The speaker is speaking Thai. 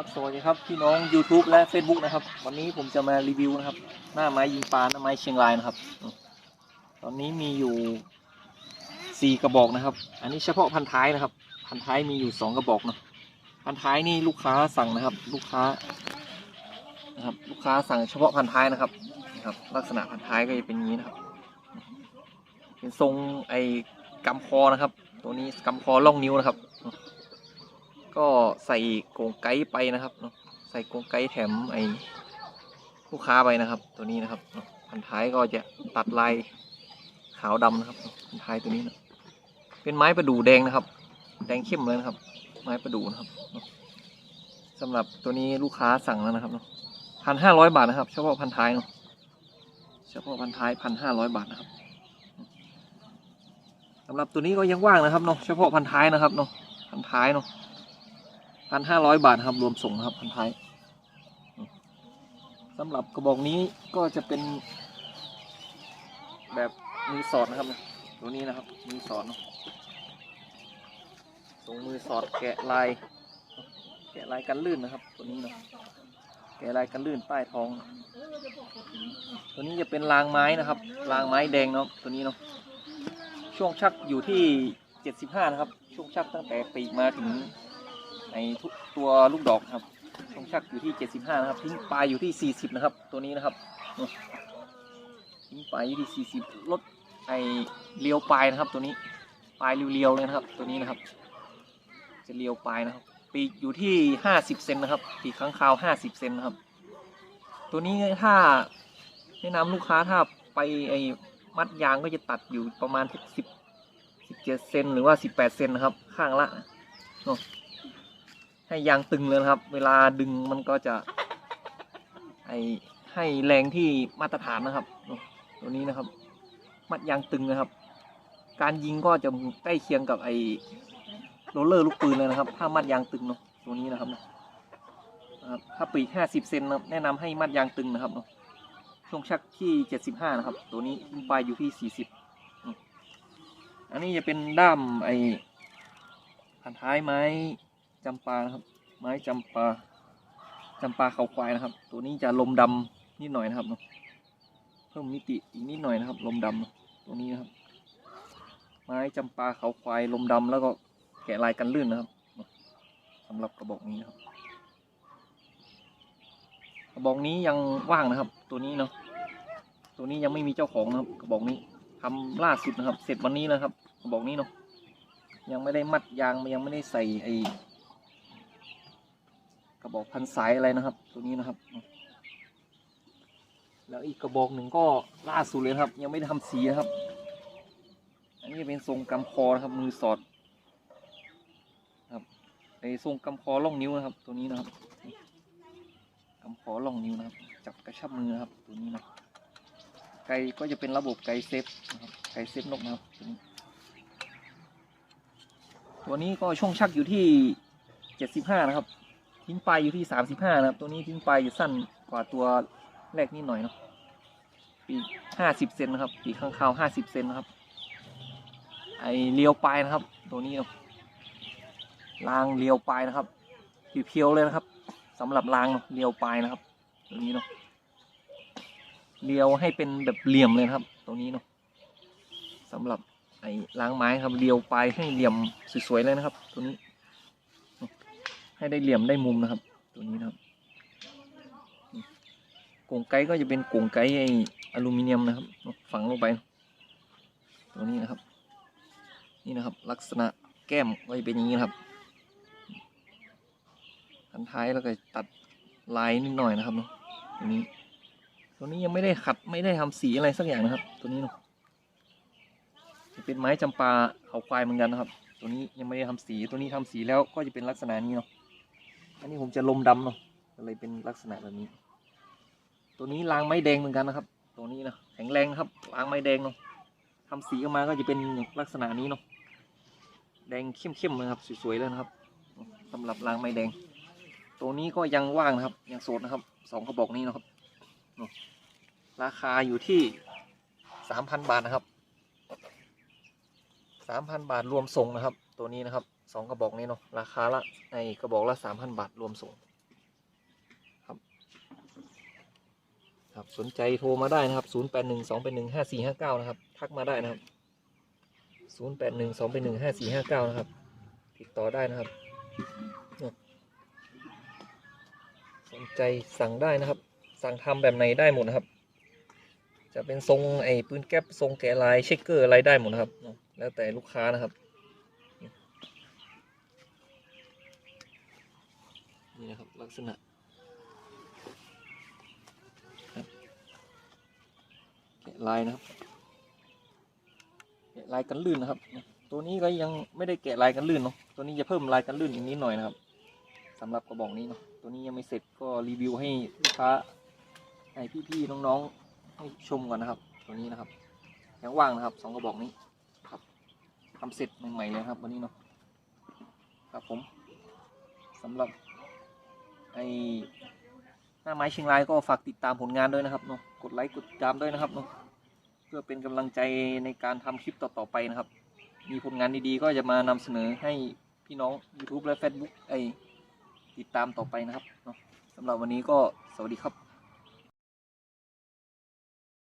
ครับสวัสดีครับพี่น้อง YouTube และ Facebook นะครับ วันนี้ผมจะมารีวิวนะครับ หน้าไม้ยิงปลาหน้าไม้เชียงรายนะครับ ตอนนี้มีอยู่สี่กระบอกนะครับ อันนี้เฉพาะพันท้ายนะครับ พันท้ายมีอยู่สองกระบอกเนาะพันท้ายนี่ลูกค้าสั่งนะครับ ลูกค้านะครับ ลูกค้าสั่งเฉพาะพันท้ายนะครับนะครับ ลักษณะพันท้ายก็จะเป็นอย่างนี้นะครับ เป็นทรงไอ้กำคอนะครับ ตัวนี้กำคอล่องนิ้วนะครับ ก็ใส่กงไกด์ไปนะครับเนาะใส่กงไกด์แถมไอ้ลูกค้าไปนะครับ ตัวนี้นะครับพันท้ายก็จะตัดลายขาวดำนะครับพันท้ายตัวนี้นะเป็นไม้ประดู่แดงนะครับ แดงเข้มเลยนะครับ ไม้ประดู่นะครับเนาะสำหรับตัวนี้ลูกค้าสั่งแล้วนะครับเนาะพันห้าร้อยบาทนะครับ เฉพาะพันท้ายเนาะเฉพาะพันท้ายพันห้าร้อยบาทนะครับสำหรับตัวนี้ก็ยังว่างนะครับเนาะเฉพาะพันท้ายนะครับเนาะพันท้ายเนาะ พันห้าร้อยบาทครับรวมส่งครับพันท้ายสำหรับกระบอกนี้ก็จะเป็น แบบมือสอดนะครับตัวนี้นะครับมือสอดเนอะตรงมือสอดแกะลาย แกะลายกันลื่นนะครับ ตัวนี้นะแกะลายกันลื่นใต้ท้อง ตัวนี้จะเป็นรางไม้นะครับรางไม้แดงเนาะตัวนี้เนาะช่วงชักอยู่ที่เจ็ดสิบห้านะครับ ช่วงชักตั้งแต่ปีกมาถึง ในทุกตัวลูกดอกครับช่องชักอยู่ที่ 75 นะครับ ทิ้งปลายอยู่ที่ 40 นะครับ ตัวนี้นะครับทิ้งปลายอยู่ที่ 40 ลดไอเลียวปลายนะครับตัวนี้ ปลายเรียวๆเลยนะครับ ตัวนี้นะครับ จะเลียวปลายนะครับ ปีกอยู่ที่ 50 เซนนะครับ ปีกข้างคาว 50 เซนนะครับ ตัวนี้ถ้าแนะนำลูกค้าถ้าไปไอมัดยางก็จะตัดอยู่ประมาณ10 17เซนหรือว่า18เซนนะครับ ข้างละเนาะ ให้ยางตึงเลยนะครับ เวลาดึงมันก็จะไอให้แรงที่มาตรฐานนะครับ ตัวนี้นะครับ มัดยางตึงนะครับ การยิงก็จะใกล้เคียงกับไอโรลเลอร์ลูกปืนเลยนะครับ ถ้ามัดยางตึงเนาะตัวนี้นะครับนะครับถ้าปีกห้าสิบเซนนะแนะนำให้มัดยางตึงนะครับเนาะช่วงชักที่เจ็ดสิบห้านะครับ ตัวนี้ขึ้นไปอยู่ที่สี่สิบอันนี้จะเป็นด้ามไอพันท้ายไม้ จำปานะครับ ไม้จำปาจำปาเขาควายนะครับ ตัวนี้จะลมดำนิดหน่อยนะครับเนาะเพิ่มมิติอีกนิดหน่อยนะครับ ลมดำตัวนี้นะครับ ไม้จำปาเขาควายลมดำแล้วก็แกะลายกันลื่นนะครับสำหรับกระบอกนี้นะครับ กระบอกนี้ยังว่างนะครับ ตัวนี้เนาะตัวนี้ยังไม่มีเจ้าของนะครับ กระบอกนี้ทำล่าสุดนะครับ เสร็จวันนี้นะครับ กระบอกนี้เนาะยังไม่ได้มัดยางยังไม่ได้ใส่ไอ กระบอกพันสายอะไรนะครับ ตัวนี้นะครับ แล้วอีกกระบอกหนึ่งก็ล่าสุดเลยครับ ยังไม่ได้ทำสีนะครับ อันนี้เป็นทรงกำคอนะครับ มือสอดครับไอ้ทรงกำคอล่องนิ้วนะครับ ตัวนี้นะครับกำคอล่องนิ้วนะครับ จับกระชับมือนะครับ ตัวนี้นะไกก็จะเป็นระบบไกเซฟนะครับไกเซฟนกนะครับตัวนี้ตัวนี้ก็ช่วงชักอยู่ที่เจ็ดสิบห้านะครับ ทิ้งไปอยู่ที่สามสิบห้านะครับ ตัวนี้ทิ้งไปลายอยู่สั้นกว่าตัวแรกนิดหน่อยเนาะปีห้าสิบเซนนะครับ ปีข้างคาวห้าสิบเซนนะครับ ไอเลียวปลายนะครับ ตัวนี้เนาะรางเลียวปลายนะครับเพียวๆเลยนะครับสำหรับรางเนาะเลียวปลายนะครับ ตัวนี้เนาะเลียวให้เป็นแบบเหลี่ยมเลยครับตัวนี้เนาะสำหรับไอ้ล้างไม้ครับเรียวปลายให้เหลี่ยมสวยๆเลยนะครับ ตัวนี้ ให้ได้เหลี่ยมได้มุมนะครับ ตัวนี้นะครับกงไกก็จะเป็นกงไกไอ้อลูมิเนียมนะครับ ฝังลงไป ตัวนี้นะครับ นี่นะครับ ลักษณะแก้มก็จะเป็นอย่างนี้นะครับอันท้ายแล้วก็ตัดลายนิดหน่อยนะครับเนาะตัวนี้ ตัวนี้ยังไม่ได้ขัดไม่ได้ทำสีอะไรสักอย่างนะครับ ตัวนี้เนาะจะเป็นไม้จำปาเขาควายเหมือนกันนะครับ ตัวนี้ยังไม่ได้ทำสี ตัวนี้ทำสีแล้วก็จะเป็นลักษณะนี้เนาะ อันนี้ผมจะลมดำเนาะก็เลยเป็นลักษณะแบบนี้ ตัวนี้รางไม้แดงเหมือนกันนะครับ ตัวนี้นะแข็งแรงนะครับรางไม้แดงเนาะทำสีออกมาก็จะเป็นลักษณะนี้เนาะแดงเข้มๆเลยครับสวยๆเลยนะครับสำหรับรางไม้แดง ตัวนี้ก็ยังว่างนะครับ ยังโสดนะครับสองกระบอกนี้นะครับราคาอยู่ที่สามพันบาทนะครับสามพันบาทรวมส่งนะครับ ตัวนี้นะครับ สองกระบอกนี้เนาะราคาละในกระบอกละสามพันบาทรวมส่งครับครับสนใจโทรมาได้นะครับศูนย์แปดหนึ่งสองเป็นหนึ่งห้าสี่ห้าเก้านะครับ ทักมาได้นะครับศูนย์แปดหนึ่งสองเป็นหนึ่งห้าสี่ห้าเก้านะครับ ติดต่อได้นะครับสนใจสั่งได้นะครับ สั่งทำแบบไหนได้หมดนะครับ จะเป็นทรงไอ้ปืนแก๊ปทรงแกะลายเช็คเกอร์อะไรได้หมดนะครับ แล้วแต่ลูกค้านะครับ ลักษณะแกะลายนะครับ แกะลายกันลื่นนะครับ ตัวนี้ก็ยังไม่ได้แกะลายกันลื่นเนาะตัวนี้จะเพิ่มลายกันลื่นอีกนิดหน่อยนะครับสำหรับกระบอกนี้เนาะตัวนี้ยังไม่เสร็จก็รีวิวให้ลูกค้าให้พี่ๆน้องๆให้ชมก่อนนะครับ ตัวนี้นะครับยังว่างนะครับสองกระบอกนี้ครับทำเสร็จใหม่ๆเลยครับวันนี้เนาะครับผมสำหรับ ไอหน้าไม้เชียงรายก็ฝากติดตามผลงานด้วยนะครับเนาะกดไลค์กดติดตามด้วยนะครับเนาะเพื่อเป็นกำลังใจในการทำคลิปต่อๆไปนะครับ มีผลงานดีๆก็จะมานำเสนอให้พี่น้อง YouTube และ Facebook ไอติดตามต่อไปนะครับเนาะสำหรับวันนี้ก็สวัสดีครับ